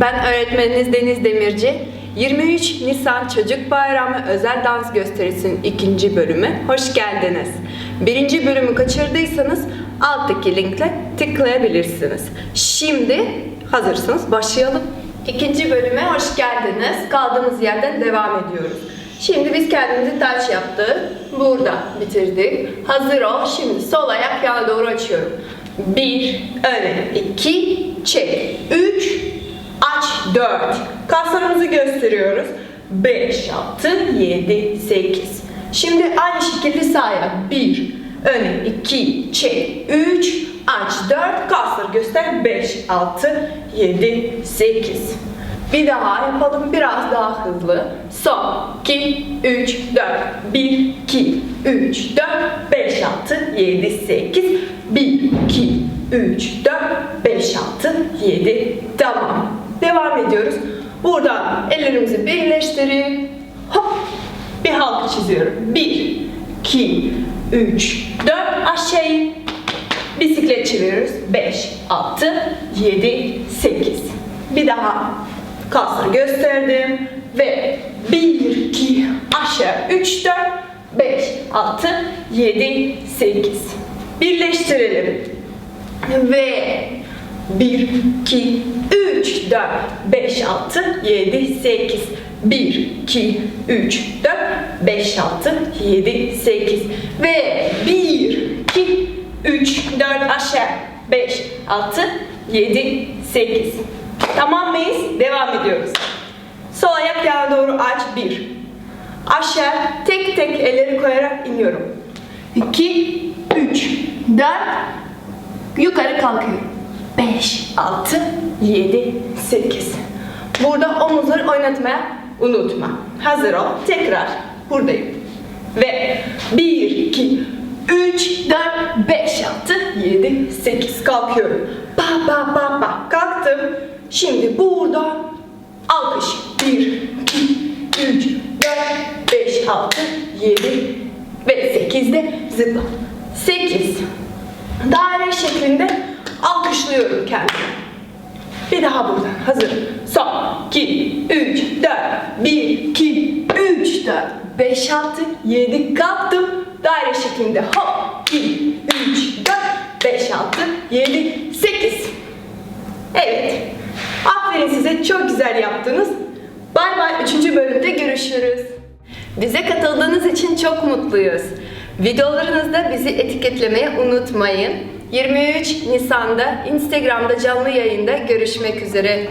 Öğretmeniniz Deniz Demirci. 23 Nisan Çocuk Bayramı özel dans gösterisinin ikinci bölümü hoş geldiniz. Birinci bölümü kaçırdıysanız alttaki linkle tıklayabilirsiniz. Şimdi hazırsınız başlayalım. İkinci bölüme hoş geldiniz. Kaldığımız yerden devam ediyoruz. Şimdi biz kendimizi taç yaptık. Burada bitirdik. Hazır ol. Şimdi sol ayak yana doğru açıyorum. Bir, öne, iki, çek. Üç, aç, dört. Kaslarımızı gösteriyoruz. Beş, altı, yedi, sekiz. Şimdi aynı şekilde ayak. Bir, öne, iki, çek. Üç, aç, dört. Kasları göster. Beş, altı, yedi, sekiz. Bir daha yapalım biraz daha hızlı. Son 2 3 4 1 2 3 4 5 6 7 8 1 2 3 4 5 6 7 tamam. Devam ediyoruz. Buradan ellerimizi birleştirip hop bir halka çiziyorum. 1 2 3 4 aşağı Bisiklet çeviriyoruz. 5, 6, 7, 8. Bir daha kasları gösterdim. Ve 1, 2, aşağı 3, 4, 5, 6, 7, 8. Birleştirelim. Ve 1, 2, 3, 4, 5, 6, 7, 8. 1, 2, 3, 4, 5, 6, 7, 8. Ve 1, 2, 3, 4 aşağı. 5, 6, 7, 8. Tamam mıyız? Devam ediyoruz. Sol ayak yana doğru aç. 1. Aşağı tek tek elleri koyarak iniyorum. 2, 3, 4, yukarı kalkıyorum. 5, 6, 7, 8. Burada omuzları oynatmaya unutma. Hazır ol. Tekrar buradayım. Ve 1, 2, 3, 4, 5, 6, 7, 8 kalkıyorum. Ba ba ba ba kalktım. Şimdi burada alkış. 1, 2, 3, 4, 5, 6, 7 ve 8 de zıpla. 8. Daire şeklinde alkışlıyorum kendimi. Bir daha buradan. Hazır. Son. 2, 3, 4. 1, 2, 3, 4. 5, 6, 7. Kalktım. Daire şeklinde. Hop. 2, 3, 4. 5, 6, 7, 8. Evet. Aferin size. Çok güzel yaptınız. Bay bay. Üçüncü bölümde görüşürüz. Bize katıldığınız için çok mutluyuz. Videolarınızda bizi etiketlemeye unutmayın. 23 Nisan'da Instagram'da canlı yayında görüşmek üzere.